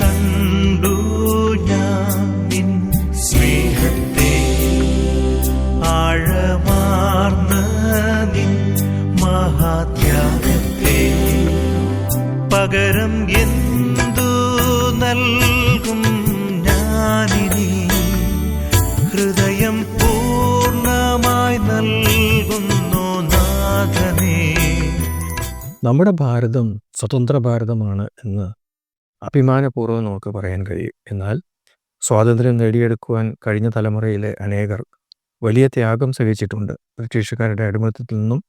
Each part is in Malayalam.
കണ്ടു ഞാൻ നിൻ നിൻ മഹാത്യാഗത്തെ. ഹൃദയം പൂർണമായി നാഥനേ. നമ്മുടെ ഭാരതം സ്വതന്ത്ര ഭാരതമാണ് എന്ന് അഭിമാനപൂർവം നമുക്ക് പറയാൻ കഴിയും. എന്നാൽ സ്വാതന്ത്ര്യം നേടിയെടുക്കുവാൻ കഴിഞ്ഞ തലമുറയിലെ അനേകർ വലിയ ത്യാഗം സഹിച്ചിട്ടുണ്ട്. ബ്രിട്ടീഷുകാരുടെ അടിമത്തത്തിൽ നിന്നും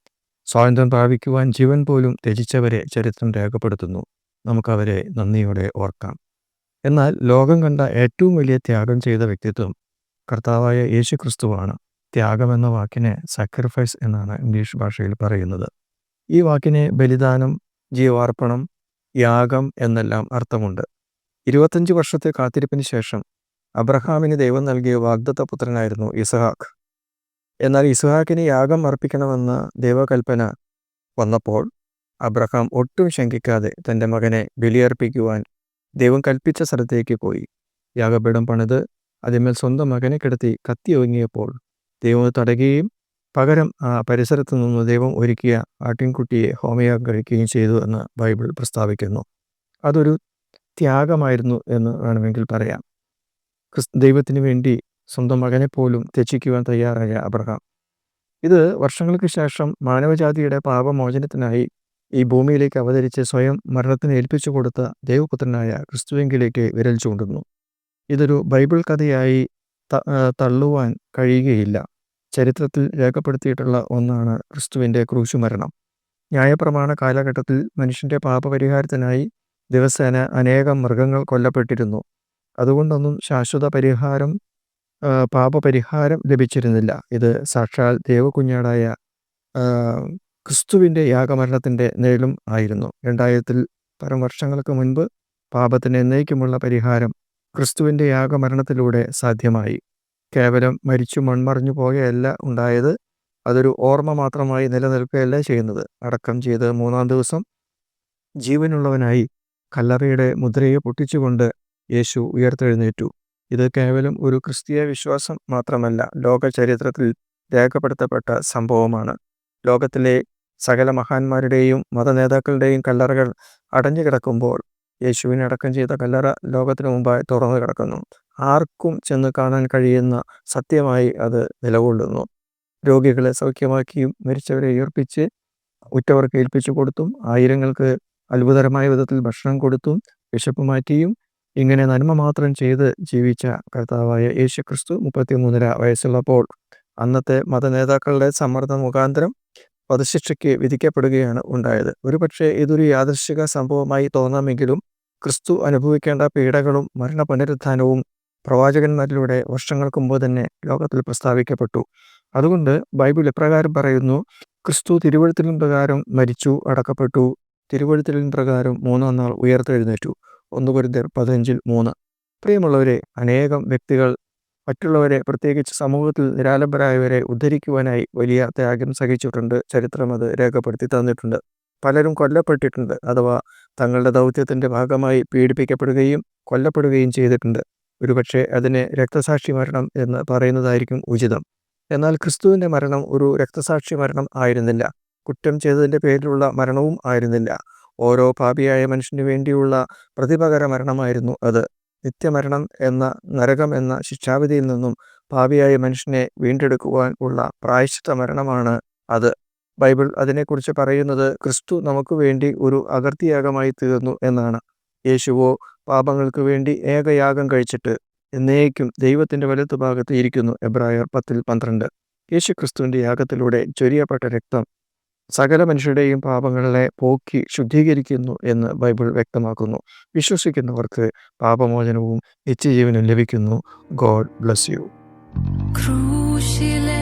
സ്വാതന്ത്ര്യം പ്രാപിക്കുവാൻ ജീവൻ പോലും ത്യജിച്ചവരെ ചരിത്രം രേഖപ്പെടുത്തുന്നു. നമുക്കവരെ നന്ദിയോടെ ഓർക്കാം. എന്നാൽ ലോകം കണ്ട ഏറ്റവും വലിയ ത്യാഗം ചെയ്ത വ്യക്തിത്വം കർത്താവായ യേശു ക്രിസ്തുവാണ് ത്യാഗം എന്ന വാക്കിനെ സാക്രിഫൈസ് എന്നാണ് ഇംഗ്ലീഷ് ഭാഷയിൽ പറയുന്നത്. ഈ വാക്കിനെ ബലിദാനം ജീവാർപ്പണം യാഗം എന്നെല്ലാം അർത്ഥമുണ്ട്. ഇരുപത്തഞ്ച് വർഷത്തെ കാത്തിരിപ്പിന് ശേഷം അബ്രഹാമിന് ദൈവം നൽകിയ വാഗ്ദത്ത പുത്രനായിരുന്നു ഇസഹാക്ക് എന്നാൽ ഇസഹാക്കിന് യാഗം അർപ്പിക്കണമെന്ന ദൈവകൽപ്പന വന്നപ്പോൾ അബ്രഹാം ഒട്ടും ശങ്കിക്കാതെ തന്റെ മകനെ ബലിയർപ്പിക്കുവാൻ ദൈവം കൽപ്പിച്ച സ്ഥലത്തേക്ക് പോയി. യാഗപീഠം പണിത് അതിന്മേൽ സ്വന്തം മകനെ കിടത്തി കത്തി ദൈവം തടയുകയും പകരം പരിസരത്ത് നിന്ന് ദൈവം ഒരുക്കിയ ആട്ടിൻകുട്ടിയെ ഹോമയാഗം കഴിക്കുകയും ചെയ്തു എന്ന് ബൈബിൾ പ്രസ്താവിക്കുന്നു. അതൊരു ത്യാഗമായിരുന്നു എന്ന് വേണമെങ്കിൽ പറയാം. ദൈവത്തിന് വേണ്ടി സ്വന്തം മകനെ പോലും ത്യജിക്കുവാൻ തയ്യാറായ അബ്രഹാം. ഇത് വർഷങ്ങൾക്ക് ശേഷം മാനവജാതിയുടെ പാപമോചനത്തിനായി ഈ ഭൂമിയിലേക്ക് അവതരിച്ച് സ്വയം മരണത്തിന് ഏൽപ്പിച്ചു കൊടുത്ത ദൈവപുത്രനായ ക്രിസ്തുവെങ്കിലേക്ക് വിരൽ ചൂണ്ടുന്നു. ഇതൊരു ബൈബിൾ കഥയായി തള്ളുവാൻ കഴിയുകയില്ല. ചരിത്രത്തിൽ രേഖപ്പെടുത്തിയിട്ടുള്ള ഒന്നാണ് ക്രിസ്തുവിന്റെ ക്രൂശുമരണം. ന്യായപ്രമാണ കാലഘട്ടത്തിൽ മനുഷ്യന്റെ പാപപരിഹാരത്തിനായി ദിവസേന അനേകം മൃഗങ്ങൾ കൊല്ലപ്പെട്ടിരുന്നു. അതുകൊണ്ടൊന്നും ശാശ്വത പരിഹാരം പാപപരിഹാരം ലഭിച്ചിരുന്നില്ല. ഇത് സാക്ഷാൽ ദേവകുഞ്ഞാടായ ക്രിസ്തുവിന്റെ യാഗമരണത്തിന്റെ നിഴലും ആയിരുന്നു. രണ്ടായിരത്തിൽ പരം വർഷങ്ങൾക്ക് മുൻപ് പാപത്തിന് എന്നേക്കുമുള്ള പരിഹാരം ക്രിസ്തുവിന്റെ യാഗമരണത്തിലൂടെ സാധ്യമായി. കേവലം മരിച്ചു മൺമറഞ്ഞു പോവുകയല്ല ഉണ്ടായത്. അതൊരു ഓർമ്മ മാത്രമായി നിലനിൽക്കുകയല്ല ചെയ്യുന്നത്. അടക്കം ചെയ്ത് മൂന്നാം ദിവസം ജീവനുള്ളവനായി കല്ലറയുടെ മുദ്രയെ പൊട്ടിച്ചുകൊണ്ട് യേശു ഉയർത്തെഴുന്നേറ്റു. ഇത് കേവലം ഒരു ക്രിസ്തീയ വിശ്വാസം മാത്രമല്ല ലോക ചരിത്രത്തിൽ രേഖപ്പെടുത്തപ്പെട്ട സംഭവമാണ്. ലോകത്തിലെ സകല മഹാന്മാരുടെയും മതനേതാക്കളുടെയും കല്ലറകൾ അടഞ്ഞു കിടക്കുമ്പോൾ യേശുവിനെ അടക്കം ചെയ്ത കല്ലറ ലോകത്തിനു മുമ്പായി തുറന്നു കിടക്കുന്നു ആർക്കും ചെന്ന് കാണാൻ കഴിയുന്ന സത്യമായി അത് നിലകൊള്ളുന്നു. രോഗികളെ സൗഖ്യമാക്കിയും മരിച്ചവരെ ഉയർപ്പിച്ച് ഉറ്റവർക്ക് ഏൽപ്പിച്ചു കൊടുത്തും ആയിരങ്ങൾക്ക് അത്ഭുതകരമായ വിധത്തിൽ ഭക്ഷണം കൊടുത്തും വിശപ്പ് മാറ്റിയും ഇങ്ങനെ നന്മ മാത്രം ചെയ്ത് ജീവിച്ച കർത്താവായ യേശു ക്രിസ്തു മുപ്പത്തിമൂന്നര വയസ്സുള്ളപ്പോൾ അന്നത്തെ മതനേതാക്കളുടെ സമ്മർദ്ദം മുഖാന്തരം വധശിക്ഷയ്ക്ക് വിധിക്കപ്പെടുകയാണ് ഉണ്ടായത്. ഒരുപക്ഷെ ഇതൊരു യാദൃശിക സംഭവമായി തോന്നാമെങ്കിലും ക്രിസ്തു അനുഭവിക്കേണ്ട പീഡകളും മരണ പുനരുത്ഥാനവും പ്രവാചകന്മാരിലൂടെ വർഷങ്ങൾക്ക് മുമ്പ് തന്നെ ലോകത്തിൽ പ്രസ്താവിക്കപ്പെട്ടു. അതുകൊണ്ട് ബൈബിൾ എപ്രകാരം പറയുന്നു ക്രിസ്തു തിരുവഴുത്തിലും പ്രകാരം മരിച്ചു അടക്കപ്പെട്ടു. തിരുവഴുത്തിലും പ്രകാരം മൂന്നാം നാൾ ഉയർത്തെഴുന്നേറ്റു. ഒന്ന് കുരുതർ പതിനഞ്ചിൽ മൂന്ന്. പ്രിയമുള്ളവരെ അനേകം വ്യക്തികൾ മറ്റുള്ളവരെ പ്രത്യേകിച്ച് സമൂഹത്തിൽ നിരാലംബരായവരെ ഉദ്ധരിക്കുവാനായി വലിയ ത്യാഗം സഹിച്ചിട്ടുണ്ട്. ചരിത്രം അത് രേഖപ്പെടുത്തി തന്നിട്ടുണ്ട്. പലരും കൊല്ലപ്പെട്ടിട്ടുണ്ട് അഥവാ തങ്ങളുടെ ദൗത്യത്തിന്റെ ഭാഗമായി പീഡിപ്പിക്കപ്പെടുകയും കൊല്ലപ്പെടുകയും ചെയ്തിട്ടുണ്ട്. ഒരുപക്ഷെ അതിനെ രക്തസാക്ഷി മരണം എന്ന് പറയുന്നതായിരിക്കും ഉചിതം. എന്നാൽ ക്രിസ്തുവിന്റെ മരണം ഒരു രക്തസാക്ഷി മരണം ആയിരുന്നില്ല. കുറ്റം ചെയ്തതിന്റെ പേരിലുള്ള മരണവും ആയിരുന്നില്ല. ഓരോ പാപിയായ മനുഷ്യന് വേണ്ടിയുള്ള പ്രതിപകര മരണമായിരുന്നു അത്. നിത്യമരണം എന്ന നരകം എന്ന ശിക്ഷാവിധിയിൽ നിന്നും പാപിയായ മനുഷ്യനെ വീണ്ടെടുക്കുവാൻ ഉള്ള പ്രായശ്ചിത്ത മരണമാണ് അത്. ബൈബിൾ അതിനെക്കുറിച്ച് പറയുന്നത് ക്രിസ്തു നമുക്ക് വേണ്ടി ഒരു അകർത്തിയാഗമായി തീർന്നു എന്നാണ്. യേശുവോ പാപങ്ങൾക്ക് വേണ്ടി ഏകയാഗം കഴിച്ചിട്ട് എന്നേക്കും ദൈവത്തിന്റെ വലത്തുഭാഗത്ത് ഇരിക്കുന്നു. എബ്രായർ പത്തിൽ പന്ത്രണ്ട്. യേശു ക്രിസ്തുവിന്റെ യാഗത്തിലൂടെ ചൊരിയപ്പെട്ട രക്തം സകല മനുഷ്യരുടെയും പാപങ്ങളെ പോക്കി ശുദ്ധീകരിക്കുന്നു എന്ന് ബൈബിൾ വ്യക്തമാക്കുന്നു. വിശ്വസിക്കുന്നവർക്ക് പാപമോചനവും നിത്യജീവനും ലഭിക്കുന്നു. God bless you. ക്രൂശിലെ